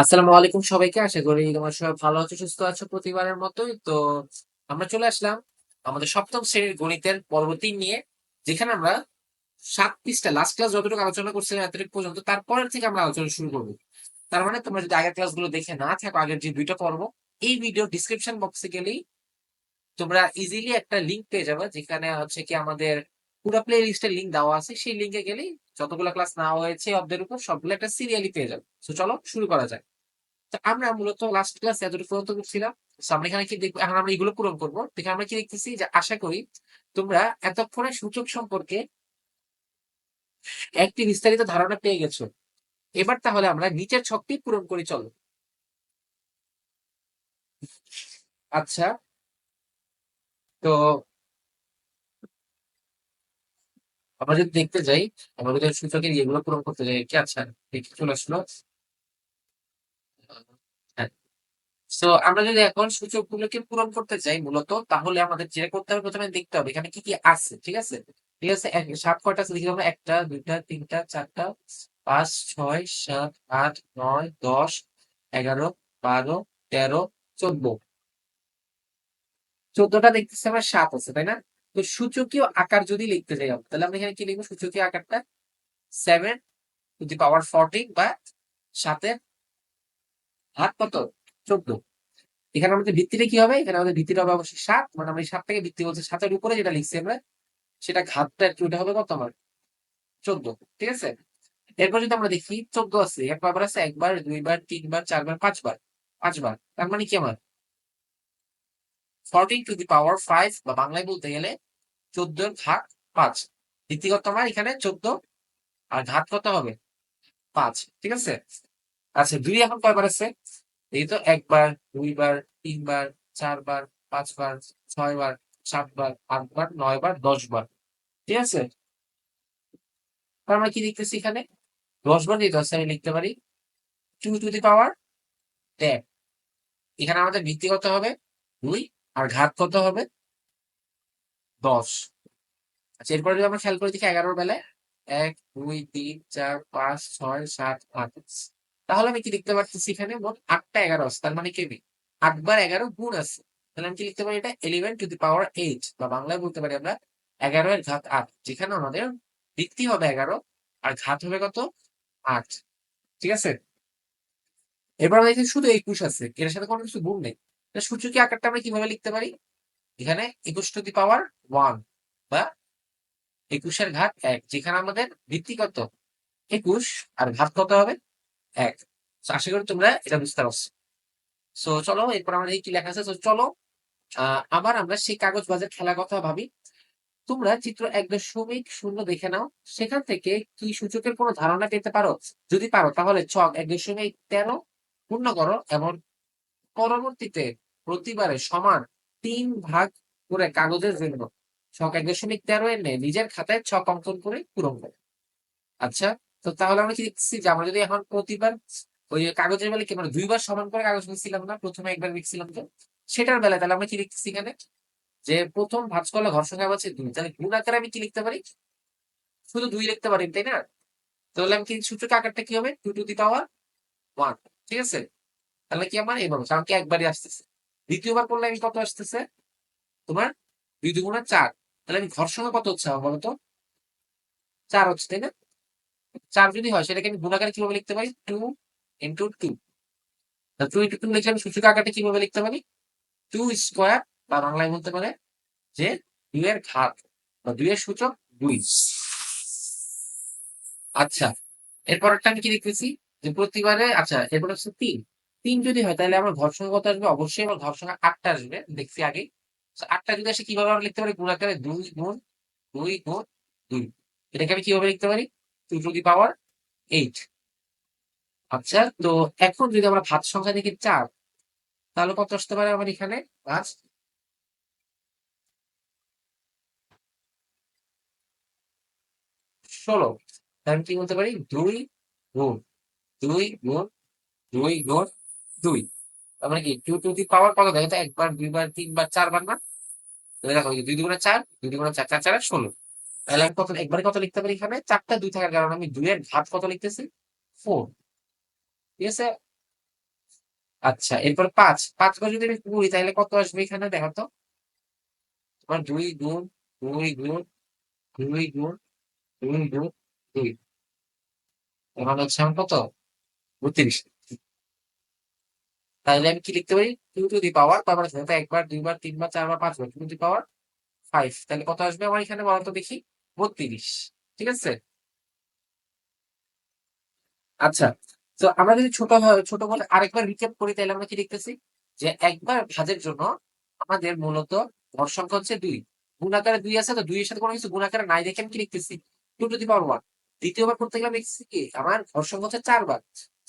আসসালামু আলাইকুম সবাইকে। আশা করি তোমার সবাই ভালো আছো, সুস্থ আছো প্রতিবারের মতোই। তো আমরা চলে আসলাম আমাদের সপ্তম শ্রেণির গণিতের পর্ব তিন নিয়ে, যেখানে আমরা সাত পৃষ্ঠা লাস্ট ক্লাস যতটুকু আলোচনা করছিলাম এতটুকু পর্যন্ত তারপরের থেকে আমরা আলোচনা শুরু করব। তার মানে তোমরা যদি আগের ক্লাসগুলো দেখে না থাকো, আগের যে দুইটা পর্ব, এই ভিডিও ডিসক্রিপশন বক্সে গেলেই তোমরা ইজিলি একটা লিংক পেয়ে যাবে, যেখানে হচ্ছে কি আমাদের পুরো প্লে লিস্টের লিঙ্ক দেওয়া আছে। সেই লিঙ্কে গেলেই যতগুলো ক্লাস নেওয়া হয়েছে অবদের উপর সবগুলো একটা সিরিয়ালি পেয়ে যাবে। তো চলো শুরু করা যাক। তো আমরা মূলত লাস্ট ক্লাস এতটুকু পর্যন্ত করছিলাম। আমরা এখানে কি দেখব? এখন আমরা এগুলো পূরণ করব। দেখে আমরা কি দেখতেছি যে আশা করি তোমরা এতক্ষণে সূচক সম্পর্কে একটি বিস্তারিত ধারণা পেয়ে গেছো। এবার তাহলে আমরা নিচের ছকটি পূরণ করি, চলো। আচ্ছা। তো আমরা যদি দেখতে যাই, আমরা যদি সূচকের ইয়েগুলো পূরণ করতে যাই, কি আচ্ছা দেখি, চলে আসলো। হ্যাঁ। তো আমরা যদি এখন সূচক গুলোকে পূরণ করতে চাই মূলত, তাহলে আমাদের যেটা করতে হবে, প্রথমে দেখতে হবে এখানে কি কি আছে, ঠিক আছে? ঠিক আছে? সাত কয়টা আছে? দেখি আমরা একটা, দুইটা, তিনটা, চারটা, পাঁচ, ছয়, সাত, আট, নয়, দশ, এগারো, বারো, তেরো, চোদ্দ। চোদ্দটা দেখতেছি আমার সাত আছে, তাই না? তো সূচকীয় আকার যদি লিখতে আমরা, তাহলে আমরা এখানে কি লিখব? সূচকীয় আকারটা seven to the power fourteen বা সাতের হাত কত? চোদ্দ। এখানে আমাদের ভিত্তিটা কি হবে? এখানে আমাদের ভিত্তিটা হবে অবশ্যই সাত মানে আমরা এই সাতটাকে ভিত্তি বলছি, সাতের উপরে যেটা লিখছি আমরা, সেটা ঘাতটা একটু ওটা হবে কত আমার? চোদ্দ, ঠিক আছে? এরপর যদি আমরা দেখি, চোদ্দ আছে একবার আছে, একবার, দুইবার, তিনবার, চারবার, পাঁচবার পাঁচবার, তার মানে কি আমার? Fourteen to the power five বা বাংলায় বলতে গেলে চোদ্দোর ঘাত পাঁচ। কত আমার এখানে চোদ্দ আর ঘাত কত হবে? পাঁচ, ঠিক আছে? আচ্ছা দুই এখন কয়বার আছে? এই তো একবার, দুইবার, তিনবার, চারবার, পাঁচবার, ছয়বার, সাতবার, আটবার, নয়বার, দশবার, ঠিক আছে? আমরা কি লিখতেছি এখানে? দশ বার দিয়ে দশ আমি লিখতে পারি। Two to the power ten এখানে আমাদের ভিত্তি কত হবে? দুই আর ঘাত কত হবে? দশ। আচ্ছা এরপরে যদি আমরা খেয়াল করে দেখি এগারোর বেলায়, এক, দুই, তিন, চার, পাঁচ, ছয়, সাত, আট। তাহলে আমি কি লিখতে পারতেছি এখানে? মোট আটটা এগারো আছে, তার মানে কেবি আটবার এগারো গুণ আছে। তাহলে আমি কি লিখতে পারি এটা? Eleven to the power eight বা বাংলায় বলতে পারি আমরা এগারো এর ঘাত আট, যেখানে আমাদের ভিত্তি হবে এগারো, আর ঘাত হবে কত? আট। ঠিক আছে? এবার আমরা দেখি শুধু একুশ আছে, এর সাথে কোনো কিছু গুণ নেই। সূচকীয় আকারটা আমরা কীভাবে লিখতে পারি? এখানে একুশ টু দি পাওয়ার ওয়ান বা একুশের ঘাত এক, যেখানে আমাদের ভিত্তি কত? একুশ, আর ঘাত কত হবে? এক। আশা করি তোমরা এটা বুঝতে পারছ। সো চলো, এরপর আমাদের কি লেখা আছে? চলো আবার আমরা সেই কাগজ বাজার খেলার কথা ভাবি। তোমরা চিত্র এক দশমিক শূন্য দেখে নাও। সেখান থেকে কি সূচকের কোনো ধারণা পেতে পারো? যদি পারো, তাহলে ছক এক দশমিক তেরো পূর্ণ করো এবং পরবর্তীতে প্রতিবারে সমান তিন ভাগ করে কাগজের জন্য। ছক এক দশমিক তেরো এনে নিজের খাতায় ছক অঙ্কন করে পূরণ করে। আচ্ছা তো তাহলে আমরা কি দেখছি যে আমরা যদি এখন প্রতিবার ওই কাগজের বেলা কি মানে দুইবার সমান করে কাগজ লিখছিলাম না, প্রথমে একবার লিখছিলাম তো? সেটার বেলায় তাহলে আমরা কি লিখতেছি এখানে? যে প্রথম ভাজ করলে ঘর সংখ্যা আছে দুই। তাহলে গুণ আকারে আমি কি লিখতে পারি? শুধু দুই লিখতে পারি, তাই না? তাহলে আমি কি সূচক আকারটা কি হবে? Two to the power one ঠিক আছে? তাহলে কি আমার এইভাবে কারণ কি একবারই আসতেছে। দ্বিতীয়বার করলে আমি কত আসতেছে? তোমার দুই দুগুণা চার। তাহলে আমি ঘর সংখ্যা কত হচ্ছে আমার বলতো? চার হচ্ছে, তাই না? চার যদি হয়, সেটাকে আমি গুণাকারে কীভাবে লিখতে পারি? Two into two two into two লিখলে আমি সূচক আকারটা কীভাবে লিখতে পারি? টু স্কোয়ার বা বাংলায় বলতে পারে যে দুইয়ের ঘাত, বা দুইয়ের সূচক দুই। আচ্ছা এরপরটা আমি কি লিখতেছি? যে প্রতিবারে আচ্ছা এরপর হচ্ছে তিন। তিন যদি হয়, তাহলে আমার ঘর সংখ্যা কত আসবে? অবশ্যই আমার ঘর সংখ্যা আটটা আসবে, দেখছি আগে আটটা যদি আসে, কীভাবে আমরা লিখতে পারি? গুণ আকারে দুই গুণ দুই গুণ, দুই। এটাকে আমি কীভাবে লিখতে পারি? Two to the power eight. আচ্ছা তো এখন যদি আমরা ভাত সংখ্যা দেখি চার, তাহলে কত আসতে পারে আমার এখানে? পাঁচ। ষোলো। তাহলে কি বলতে পারি? দুই গুণ দুই গুণ দুই গুণ দুই। তার মানে কি? টু টু দি পাওয়ার কত? দেখো তো, একবার, দুইবার, তিনবার, চারবার না? দেখো দুই দুগুণে চার, দুই দুগুণে চার চার চার ষোলো। তাহলে আমি কত একবারে কত লিখতে পারি এখানে? চারটা দুই থাকার কারণে আমি দুইয়ের ঘাত কত লিখতেছি? ফোর ঠিক আছে? আচ্ছা এরপর পাঁচ। পাঁচ করে যদি আমি কুড়ি, তাহলে কত আসবে এখানে? দেখো তো। তোমার দুই গুণ দুই গুণ দুই গুণ দুই গুণ, দুই। এখন হচ্ছে কত? বত্রিশ। তাহলে আমি কি লিখতে পারি? টু টু দি পাওয়ার পাওয়ার একবার, দুইবার, তিনবার, চারবার, পাঁচবার two to the power five তাহলে কত আসবে আমার এখানে বলতো দেখি? বত্রিশ। ঠিক আছে? আচ্ছা তো আমরা যদি ছোট ছোট বলে আরেকবার রিক্যাপ করি, তাহলে আমরা কি লিখতেছি? যে একবার ভাজের জন্য আমাদের মূলত ভর সংখ্যা হচ্ছে দুই। গুণাকারে দুই আছে, তো দুইয়ের সাথে কোনো কিছু গুণাকারে নাই দেখে আমি কি লিখতেছি? Two to the power one দ্বিতীয়বার করতে গেলে আমি লিখছি কি? আমার ভর সংখ্যা হচ্ছে চারবার।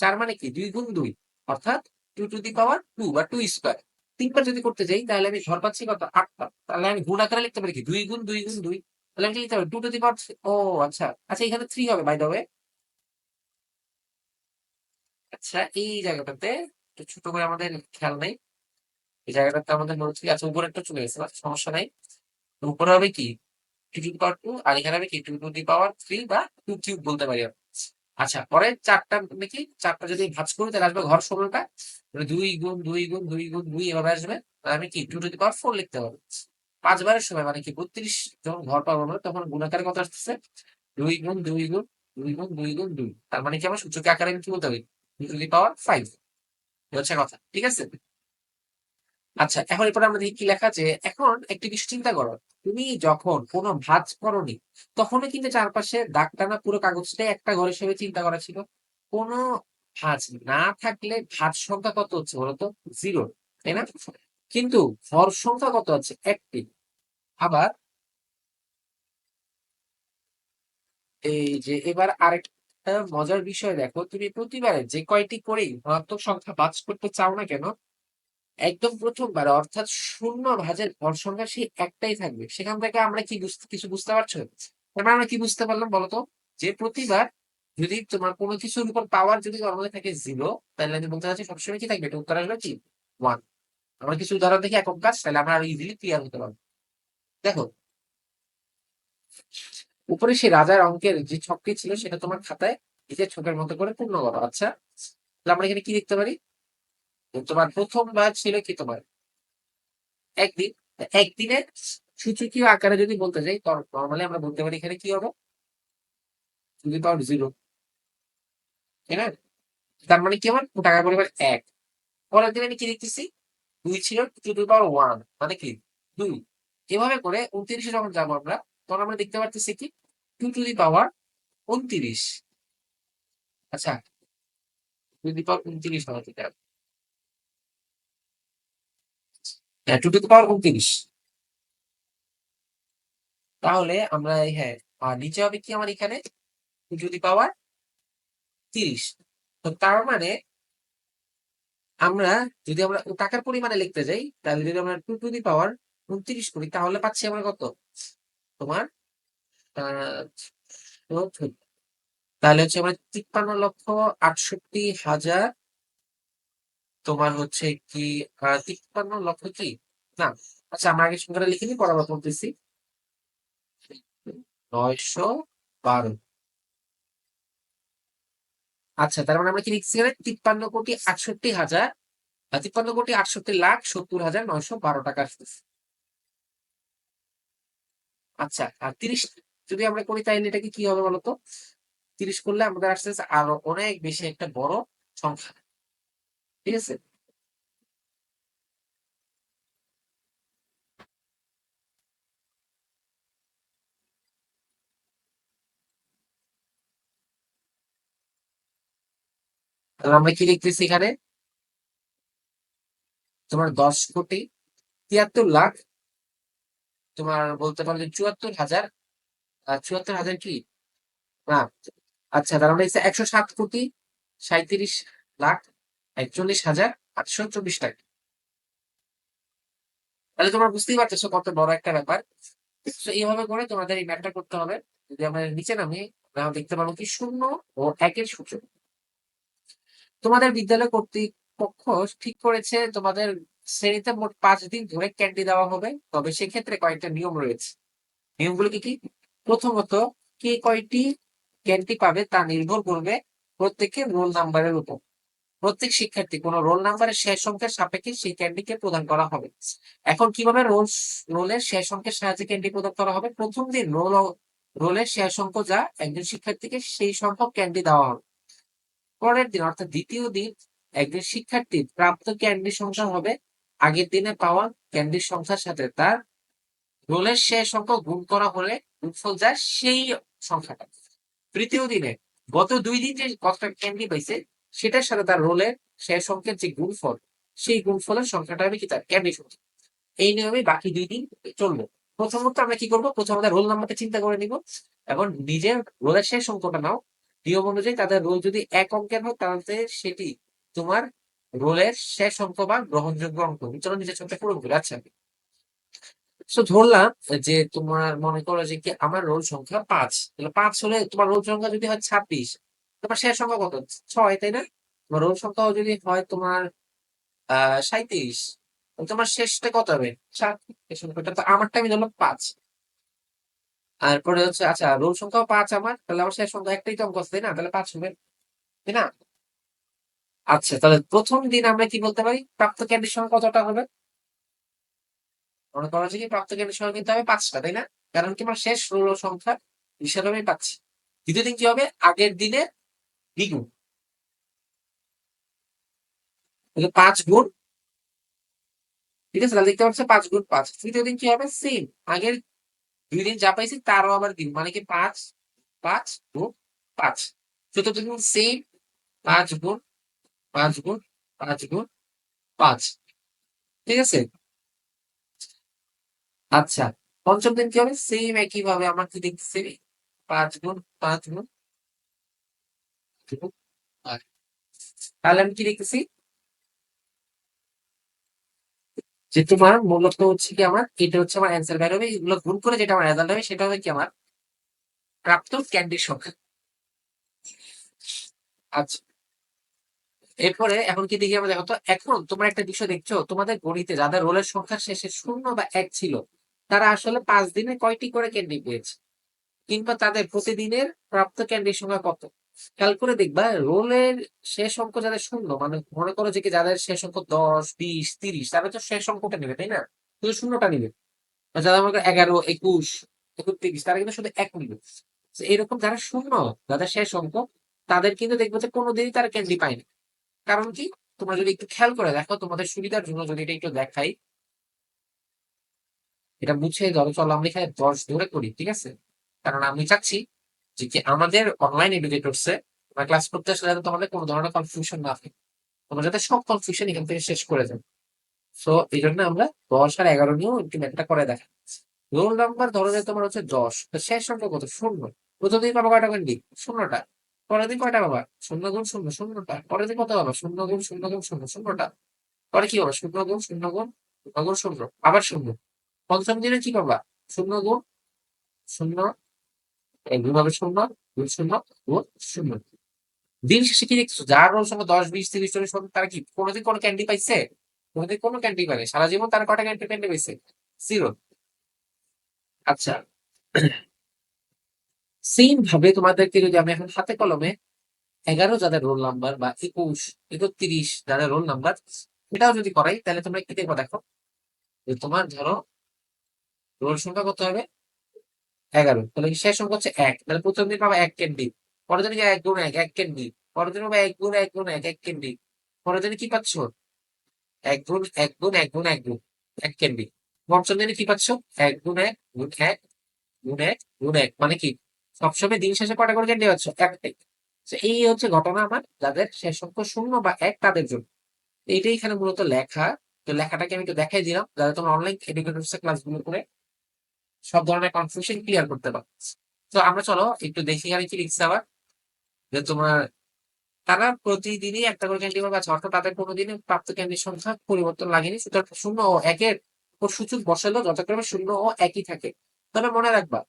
চার মানে কি? দুই গুণ দুই। অর্থাৎ two to the power two বা টু স্কোয়ার তিনবার যদি করতে যাই, তাহলে আমি ভর পাচ্ছি কত? আটটা তাহলে আমি গুণ আকারে লিখতে পারি কি? দুই গুণ দুই গুণ দুই। তাহলে আমি লিখতে পারি? টু টু দি পাওয়ার ও আচ্ছা। আচ্ছা এখানে থ্রি হবে বাই দ্য ওয়ে আচ্ছা এই জায়গাটাতে একটু ছোট করে আমাদের খেয়াল নেই। এই জায়গাটাতে আমাদের মনে হচ্ছে আচ্ছা উপরে একটা চলে গেছে সমস্যা নাই। উপরে হবে কি? Two to the power two আর এখানে হবে কি? Two to the power three বা টু কিউব বলতে পারি আমরা। আচ্ছা পরে চারটা নাকি চারটা যদি ভাঁজ করি, তাহলে আসবে ঘর ষোলোটা। মানে দুই গুণ দুই গুণ দুই গুণ, দুই এভাবে আসবে। আমি কি two to the power four লিখতে পারব। পাঁচবারের সময় মানে কি, বত্রিশ যখন ঘর পাবো না তখন গুণাকারে কত আসতেছে? দুই গুণ দুই গুণ দুই গুণ দুই গুণ, দুই। তার মানে কি আমার সূচক আকারে আমি কি বলতে হবে two to the power five হচ্ছে কথা, ঠিক আছে? আচ্ছা এখন এরপরে আমরা দেখি কি লেখা আছে। এখন একটি কিছু চিন্তা করো, তুমি যখন কোনো ভাঁজ করনি তখনও কিন্তু চারপাশে দাগ টানা পুরো কাগজটাই একটা ঘর হিসেবে চিন্তা করা ছিল। কোনো ভাঁজ না থাকলে ভাঁজ সংখ্যা কত হচ্ছে বলতো জিরো, তাই না? কিন্তু ভর সংখ্যা কত আছে? একটি। আবার এই যে এবার আরেকটা মজার বিষয় দেখো, তুমি প্রতিবারে যে কয়টি করেই ধনাত্মক সংখ্যা ভাঁজ করতে চাও না কেন একদম প্রথমবার, অর্থাৎ শূন্য ভাজের ভর সংখ্যা সেই একটাই থাকবে। সেখান থেকে আমরা কি কিছু বুঝতে পারছ? এবার আমরা কি বুঝতে পারলাম বলতো? যে প্রতিবার যদি তোমার কোনো কিছুর উপর পাওয়ার যদি নর্মালি থাকে জিরো তাহলে আমি বলতে চাচ্ছি সবসময় কি থাকবে? এটা উত্তর আসবে কি? ওয়ান আমরা কিছু উদাহরণ দেখি, একক কাজ তাহলে আমরা আরও ইজিলি ক্লিয়ার হতে পারব। দেখো, উপরে সেই রাজার অঙ্কের যে ছকটি ছিল সেটা তোমার খাতায় নিজের ছকের মতো করে পূর্ণ করো। আচ্ছা তাহলে আমরা এখানে কি দেখতে পারি? তোমার প্রথম বার ছিল কি তোমার? একদিন একদিনে সূচকীয় আকারে যদি বলতে যাই নর্মালি আমরা বলতে পারি এখানে কি হবে? টু পাওয়ার জিরো তাই না? তার মানে কি আমার টাকা পরিমাণ এক। পরের দিন আমি কি দেখতেছি? দুই ছিল টু দি পাওয়ার ওয়ান মানে কি? দুই। এভাবে করে উনত্রিশে যখন যাব আমরা, তখন আমরা দেখতে পারতেছি কি? টু টু দি পাওয়ার উনত্রিশ। আচ্ছা। টু দি পাওয়ার উনত্রিশ হবে এটা হ্যাঁ টু টু পাওয়ার উনত্রিশ। তাহলে আমরা হ্যাঁ আর নিচে হবে কি আমার এখানে? টু টু দি পাওয়ার তিরিশ। তো তার মানে আমরা যদি আমরা টাকার পরিমাণে লিখতে যাই, তাহলে যদি আমরা টু টু দি পাওয়ার উনত্রিশ করি, তাহলে পাচ্ছি আমরা কত? তোমার তাহলে হচ্ছে আমরা তিপ্পান্ন লক্ষ আটষট্টি হাজার তোমার হচ্ছে কি তিপ্পান্ন লক্ষ কি? না আচ্ছা আমরা আগে সংখ্যাটা লিখে নিই পরে বলতেছি। নয়শো বারো। আচ্ছা তার মানে আমরা কি লিখছি এখানে? তিপ্পান্ন কোটি আটষট্টি হাজার তিপ্পান্ন কোটি আটষট্টি লাখ সত্তর হাজার নয়শো বারো টাকা আসতেছে। আচ্ছা আর তিরিশ, যদি আমরা করি তাহলে এটাকে কি হবে বলতো? তিরিশ করলে আমাদের আসতেছে আরও অনেক বেশি একটা বড় সংখ্যা। ঠিক আছে আমরা কি লিখতেছি এখানে? তোমার দশ কোটি তিয়াত্তর লাখ, তোমার বলতে পারো যে চুয়াত্তর হাজার চুয়াত্তর হাজার কি? না। আচ্ছা তার মানে একশো সাত কোটি সাঁত্রিশ লাখ একচল্লিশ হাজার আটশো চব্বিশ টাকা। তাহলে তোমরা বুঝতেই পারতেছো কত বড় একটা ব্যাপার। এইভাবে করে তোমাদের এই ম্যাথটা করতে হবে। যদি আমরা নিচে নামি আমরা দেখতে পাবো কি শূন্য ও একের সূচক। তোমাদের বিদ্যালয় কর্তৃপক্ষ ঠিক করেছে, তোমাদের শ্রেণীতে মোট পাঁচ দিন ধরে ক্যান্ডি দেওয়া হবে। তবে সেক্ষেত্রে কয়েকটা নিয়ম রয়েছে। নিয়মগুলো কি কি? প্রথমত, কে কয়টি ক্যান্ডি পাবে তা নির্ভর করবে প্রত্যেকের রোল নাম্বারের উপর। প্রত্যেক শিক্ষার্থী কোন রোল নাম্বারের শেষ সংখ্যার সাপেক্ষে সেই ক্যান্ডিকে প্রদান করা হবে। এখন কীভাবে রোল রোলের শেষ সংখ্যার সাহায্যে ক্যান্ডি প্রদান করা হবে? প্রথম দিন রোল রোলের শেষ অঙ্ক যা একজন শিক্ষার্থীকে সেই সংখ্যক ক্যান্ডি দেওয়া হবে। পরের দিন অর্থাৎ দ্বিতীয় দিন একজন শিক্ষার্থীর প্রাপ্ত ক্যান্ডির সংখ্যা হবে আগের দিনে পাওয়া ক্যান্ডির সংখ্যার সাথে তার রোলের শেষ অঙ্ক গুণ করা হলে গুণফল যায় সেই সংখ্যাটা। তৃতীয় দিনে গত দুই দিন যে কতটা ক্যান্ডি পাইছে সেটার সাথে তার রোলের শেষ অঙ্কের যে গুণফল, সেই গুণফলের সংখ্যাটা আমি কি তার ক্যান্ডি সংখ্যা এই নিয়মে বাকি দুই দিন চলবো। প্রথমত আমরা কি করব? প্রথম আমাদের রোল নাম্বারটা চিন্তা করে নিব এবং নিজের রোলের শেষ অঙ্কটা নাও। নিয়ম অনুযায়ী তাদের রোল যদি এক অঙ্কের হয়, তাহলে সেটি তোমার রোলের শেষ অঙ্ক বা গ্রহণযোগ্য অঙ্ক। চলো নিজের চোখটা পূরণ করে আচ্ছা তো ধরলাম যে তোমার মনে করো যে কি আমার রোল সংখ্যা পাঁচ। তাহলে পাঁচ হলে তোমার রোল সংখ্যা যদি হয় ছাব্বিশ তোমার শেষ সংখ্যা কত? ছয়, তাই না? তোমার রোল সংখ্যাও যদি হয় তোমার, আহ সাঁত্রিশ তোমার শেষটা কত হবে? সাত এই সংখ্যাটা তো আমারটা আমি ধরলাম পাঁচ। তারপরে হচ্ছে আচ্ছা রোল সংখ্যাও পাঁচ আমার, তাহলে আমার শেষ সংখ্যা একটাই তো অঙ্ক আছে, তাই না? তাহলে পাঁচ হবে, তাই না? আচ্ছা তাহলে প্রথম দিন আমরা কি বলতে পারি? প্রাপ্ত ক্যান্ডির সংখ্যা কতটা হবে? মনে করো যে কি, প্রাপ্ত ক্যান্ডির সংখ্যা কিন্তু হবে পাঁচটা, তাই না? কারণ কি আমার শেষ রোল সংখ্যা হিসাবে আমি পাচ্ছি। দ্বিতীয় দিন কি হবে? আগের দিনে দ্বিগুণ পাঁচ গুণ, ঠিক আছে? তাহলে দেখতে পাচ্ছ পাঁচ গুণ পাঁচ। তৃতীয় দিন কি হবে সেম আগের দুই দিন যা পাইছি তারও আবার দিন। মানে কি পাঁচ পাঁচ গুণ পাঁচ। চতুর্থ দিন সেম পাঁচ গুণ পাঁচ গুণ পাঁচ গুণ পাঁচ। ঠিক আছে? আচ্ছা পঞ্চম দিন কি হবে? সেম একই ভাবে আমার কি দেখতেছি পাঁচ গুণ পাঁচ গুণ তাহলে আমি কি দেখতেছি যে তোমার মূলত হচ্ছে কি আমার, এটা হচ্ছে আমার অ্যান্সার বের হবে। এগুলো গুণ করে যেটা আমার রেজাল্ট হবে, সেটা হবে কি আমার প্রাপ্ত ক্যান্ডির সংখ্যা। আচ্ছা। এরপরে এখন কি দেখি আমরা, দেখো তো, এখন তোমরা একটা বিষয় দেখছ, তোমাদের গণিতে যাদের রোলের সংখ্যা শেষে শূন্য বা এক ছিল, তারা আসলে পাঁচ দিনে কয়টি করে ক্যান্ডি পেয়েছে? কিংবা তাদের প্রতিদিনের প্রাপ্ত ক্যান্ডির সংখ্যা কত? খেয়াল করে দেখবা, রোলের শেষ অঙ্ক যাদের শূন্য মানে মনে করো যে যাদের শেষ অঙ্ক দশ, বিশ, তিরিশ, তারা তো শেষ অঙ্কটা নেবে, তাই না? শুধু শূন্যটা নেবে। যারা মনে করো এগারো, একুশ, একত্রিশ, তারা কিন্তু শুধু এক নেবে। এরকম যারা শূন্য, যাদের শেষ অঙ্ক, তাদের কিন্তু দেখব যে কোনোদিনই তারা ক্যান্ডি পায়নি কারণ কি? তোমরা যদি একটু খেয়াল করে দেখো, তোমাদের সুবিধার জন্য যদি এটা একটু দেখাই। এটা মুছে ধরো, চলো আমরা এখানে দশ ধরে করি, ঠিক আছে? কারণ আমি চাচ্ছি যে কি আমাদের অনলাইন এডুকেটরসে তোমরা ক্লাস করতে আসলে যাতে তোমাদের কোনো ধরনের কনফিউশন না থাকে। তোমরা যাতে সব কনফিউশন এখান থেকে শেষ করে যাও। সো এই জন্য আমরা দশ আর এগারো নিয়েও একটু ম্যাথটা করে দেখা রোল নাম্বার ধরো যে তোমার হচ্ছে দশ শেষ সংখ্যা কত? শূন্য। প্রথম দিন পাবা কয়টা ক্যান্ডি শূন্যটা। পরের দিন কয়টা পাবা? শূন্য গুণ শূন্য, শূন্যটা। পরের দিন কত পাবা? শূন্য গুণ শূন্য গুণ, শূন্য, শূন্যটা। পরে কি পাবা? শূন্য গুণ শূন্য গুণ শূন্য গুণ, শূন্য। আবার শূন্য। পঞ্চম দিনে কি পাবা? শূন্য গুণ, শূন্য এইভাবে শূন্য, দুই শূন্য, ও শূন্য। দিন শেষে কি দেখছ যার রোল সংখ্যা দশ, বিশ, তিরিশ চল্লিশ তারা কি কোনোদিন কোনো ক্যান্ডি পাইছে? কোনোদিন কোনো ক্যান্ডি পায় সারা জীবন তারা কটা ক্যান্ডি ক্যান্ডি পাইছে? জিরো আচ্ছা। সেম ভাবে তোমাদেরকে যদি আমি এখন হাতে কলমে এগারো যাদের রোল নাম্বার বা একুশ, একত্রিশ যাদের রোল নাম্বার এটাও যদি করাই, তাহলে তোমরা কি দেখব দেখো? তোমার ধরো রোল সংখ্যা কত হবে? এগারো। তাহলে শেষ সংখ্যা হচ্ছে এক। তাহলে প্রথম দিন পাবা এক ক্যান্ডি পরের দিন এক গুণ এক এক ক্যান্ডি পরের দিন পাবা এক গুণ এক গুণ এক এক ক্যান্ডি পরের দিন কি পাচ্ছ? এক গুণ এক গুণ এক গুণ এক গুণ, এক ক্যান্ডি পঞ্চম দিনে কি পাচ্ছ? এক গুণ এক গুণ এক গুণ এক গুণ এক। মানে কি? সবসময় দিন শেষে কটা করে ক্যান্ডি পাচ্ছ একটাই। এই হচ্ছে ঘটনা আমার। যাদের শেষ অঙ্ক শূন্য বা এক, তাদের জন্য। এইটাই এখানে মূলত লেখা। তো লেখাটাকে আমি একটু দেখাই দিলাম। যাতে তোমরা অনলাইন এডুকেটর ক্লাসগুলো করে সব ধরনের কনফিউশন ক্লিয়ার করতে পারো তো আমরা চলো একটু দেখি আর কি লিখছে আবার। যে তোমার তারা প্রতিদিনই একটা করে ক্যান্ডি পাচ্ছে, অর্থাৎ তাদের কোনোদিনই প্রাপ্ত ক্যান্ডির সংখ্যা পরিবর্তন লাগেনি, সুতরাং শূন্য ও একের উপর সূচক বসালেও যথাক্রমে শূন্য ও একই থাকে। তবে মনে রাখবা,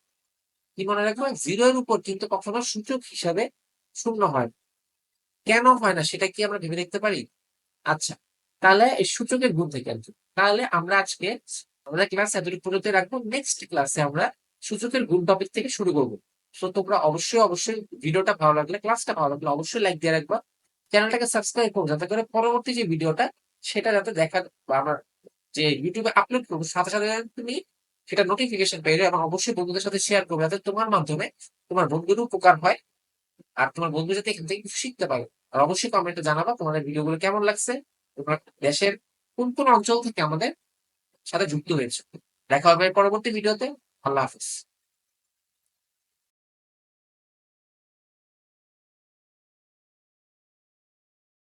কি মনে রাখবা? জিরো এর উপর কিন্তু কখনো সূচক হিসাবে শূন্য হয়। কেন হয় না, সেটা কি আমরা ভেবে দেখতে পারি? আচ্ছা তাহলে এই সূচকের গুণ থেকে তাহলে আমরা আজকে আমরা ক্লাস পর্যন্ত রাখব। নেক্সট ক্লাসে আমরা সূচকের গুণ টপিক থেকে শুরু করব। তো তোমরা অবশ্যই অবশ্যই ভিডিওটা ভালো লাগলে ক্লাসটা ভালো লাগলে অবশ্যই লাইক দিয়ে রাখবা। চ্যানেলটাকে সাবস্ক্রাইব করো, যাতে করে পরবর্তী যে ভিডিওটা, সেটা যাতে দেখা আমার যে ইউটিউবে আপলোড করব, সাথে সাথে তুমি সেটা নোটিফিকেশন পেয়ে যাবে এবং অবশ্যই বন্ধুদের সাথে শেয়ার করবে, যাতে তোমার মাধ্যমে তোমার বন্ধুর উপকার হয় আর তোমার বন্ধু যাতে এখান থেকে কিছু শিখতে পারে। আর অবশ্যই কমেন্টে জানাবা তোমাদের ভিডিওগুলো কেমন লাগছে, তোমার দেশের কোন কোন অঞ্চল থেকে আমাদের সাথে যুক্ত হয়েছে। দেখা হবে পরবর্তী ভিডিওতে। আল্লাহ হাফিজ।